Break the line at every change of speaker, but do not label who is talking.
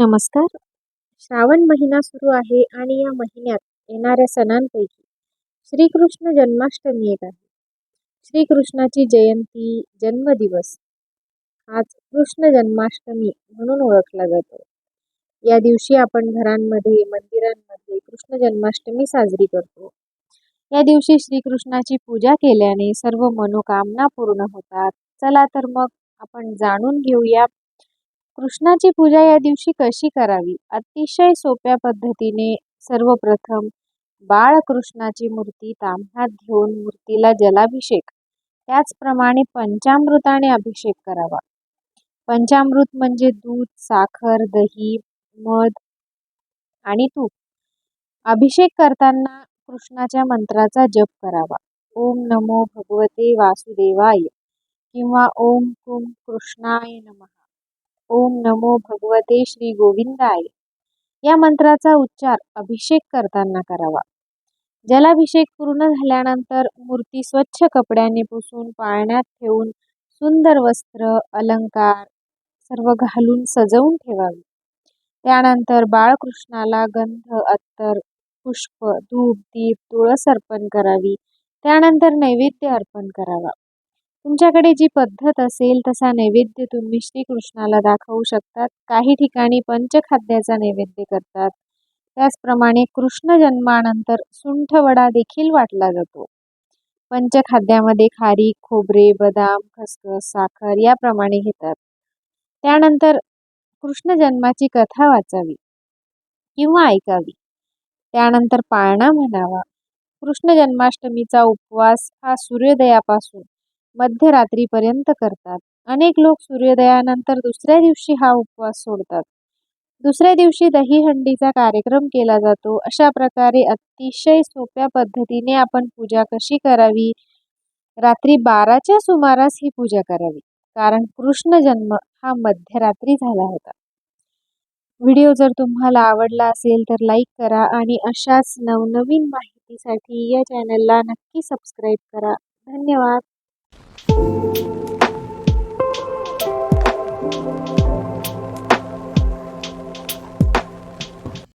नमस्कार. श्रावण महिना सुरू आहे आणि या महिन्यात येणाऱ्या सणांपैकी श्रीकृष्ण जन्माष्टमी एक आहे. श्रीकृष्णाची जयंती जन्मदिवस. आज कृष्ण जन्माष्टमी म्हणून ओळखला जातो. या दिवशी आपण घरांमध्ये मंदिरांमध्ये कृष्ण जन्माष्टमी साजरी करतो. या दिवशी श्रीकृष्णाची पूजा केल्याने सर्व मनोकामना पूर्ण होतात. चला तर मग आपण जाणून घेऊया कृष्णाची पूजा या दिवशी कशी करावी? अतिशय सोप्या पद्धतीने सर्वप्रथम बाळकृष्णाची मूर्ती तांब्यात घेऊन मूर्तीला जलाभिषेक त्याचप्रमाणे पंचामृताने अभिषेक करावा. पंचामृत म्हणजे दूध साखर दही मध आणि तूप. अभिषेक करताना कृष्णाच्या मंत्राचा जप करावा. ओम नमो भगवते वासुदेवाय किंवा ओम कुम कृष्णाय नमः. ओम नमो भगवते श्री गोविंदाय. या मंत्राचा उच्चार अभिषेक करताना करावा. जलाभिषेक पूर्ण झाल्यानंतर मूर्ती स्वच्छ कपड्याने पुसून पाळण्यात ठेवून सुंदर वस्त्र अलंकार सर्व घालून सजवून ठेवावी. त्यानंतर बाळकृष्णाला गंध अत्तर पुष्प धूप दीप तुळस अर्पण करावी. त्यानंतर नैवेद्य अर्पण करावा. तुमच्याकडे जी पद्धत असेल तसा नैवेद्य तुम्ही श्रीकृष्णाला दाखवू शकतात. काही ठिकाणी पंचखाद्याचा नैवेद्य करतात. त्याचप्रमाणे कृष्ण जन्मानंतर सुंठवडा देखील वाटला जातो. पंचखाद्यामध्ये खारी खोबरे बदाम खसखस साखर याप्रमाणे घेतात. त्यानंतर कृष्ण जन्माची कथा वाचावी किंवा ऐकावी. त्यानंतर पाळणा म्हणावा. कृष्ण जन्माष्टमीचा उपवास हा सूर्योदयापासून मध्यरात्रीपर्यंत करतात. अनेक लोक सूर्योदयानंतर दुसऱ्या दिवशी हा उपवास सोडतात. दुसऱ्या दिवशी दहीहंडीचा कार्यक्रम केला जातो. अशा प्रकारे अतिशय सोप्या पद्धतीने आपण पूजा कशी करावी? रात्री बाराच्या सुमारास ही पूजा करावी. कारण कृष्ण जन्म हा मध्यरात्री झाला होता. व्हिडिओ जर तुम्हाला आवडला असेल तर लाईक करा आणि अशाच नवनवीन माहितीसाठी या चॅनलला नक्की सबस्क्राईब करा. धन्यवाद. thank you